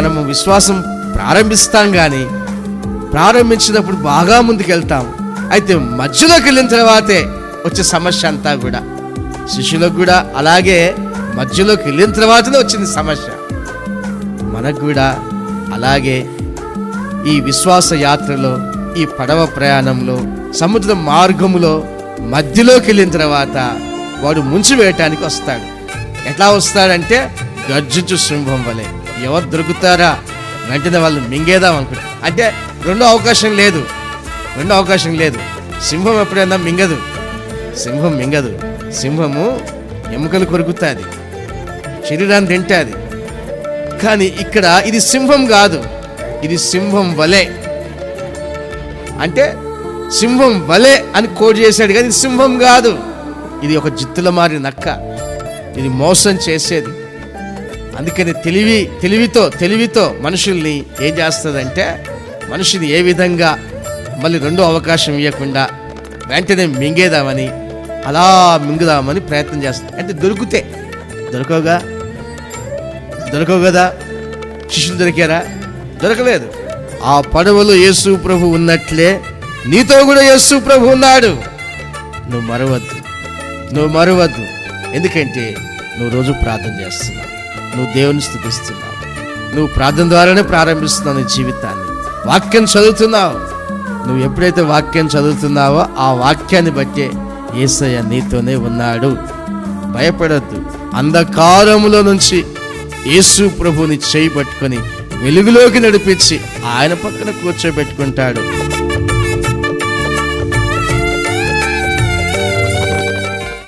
మనము విశ్వాసం ప్రారంభిస్తాం కానీ ప్రారంభించినప్పుడు బాగా ముందుకెళ్తాం. అయితే మధ్యలోకి వెళ్ళిన తర్వాతే వచ్చే సమస్య అంతా కూడా. శిష్యులకు కూడా అలాగే మధ్యలోకి వెళ్ళిన తర్వాతనే వచ్చింది సమస్య. మనకు కూడా అలాగే ఈ విశ్వాస యాత్రలో ఈ పడవ ప్రయాణంలో సముద్ర మార్గములో మధ్యలోకి వెళ్ళిన తర్వాత వాడు ముంచి వేయటానికి వస్తాడు. ఎట్లా వస్తాడంటే గర్జించు సింహం వలె. ఎవరు దొరుకుతారా? వెంటనే వాళ్ళు మింగేదాం అనుకుంటా. అంటే రెండో అవకాశం లేదు. రెండో అవకాశం లేదు. సింహం ఎప్పుడైనా మింగదు. సింహం మింగదు. సింహము ఎముకలు కొరుకుతుంది. శరీరాన్ని తింటుంది. కానీ ఇక్కడ ఇది సింహం కాదు. ఇది సింహం వలె. అంటే సింహం వలె అని కోడ్ చేశాడు కానీ సింహం కాదు. ఇది ఒక జిత్తుల మారి నక్క. ఇది మోసం చేసేది. అందుకని తెలివి తెలివితో తెలివితో మనుషుల్ని ఏం చేస్తుందంటే మనిషిని ఏ విధంగా మళ్ళీ రెండో అవకాశం ఇవ్వకుండా వెంటనే మింగేదామని అలా మింగుదామని ప్రయత్నం చేస్తుంది. అంటే దొరికితే దొరకవుగా? దొరకవు కదా? శిష్యులు దొరికారా? దొరకలేదు. ఆ పడవలో యేసు ప్రభు ఉన్నట్లే నీతో కూడా యేసు ప్రభు ఉన్నాడు. నువ్వు మరవద్దు. నువ్వు మరవద్దు. ఎందుకంటే నువ్వు రోజు ప్రార్థన చేస్తున్నావు. నువ్వు దేవుని స్థుతిస్తున్నావు. నువ్వు ప్రార్థన ద్వారానే ప్రారంభిస్తున్నావు నీ జీవితాన్ని. వాక్యం చదువుతున్నావు. నువ్వు ఎప్పుడైతే వాక్యం చదువుతున్నావో ఆ వాక్యాన్ని బట్టే ఏసయ్య నీతోనే ఉన్నాడు. భయపడద్దు. అంధకారములో నుంచి యేసు ప్రభుని చేయి పట్టుకొని వెలుగులోకి నడిపించి ఆయన పక్కన కూర్చోబెట్టుకుంటాడు.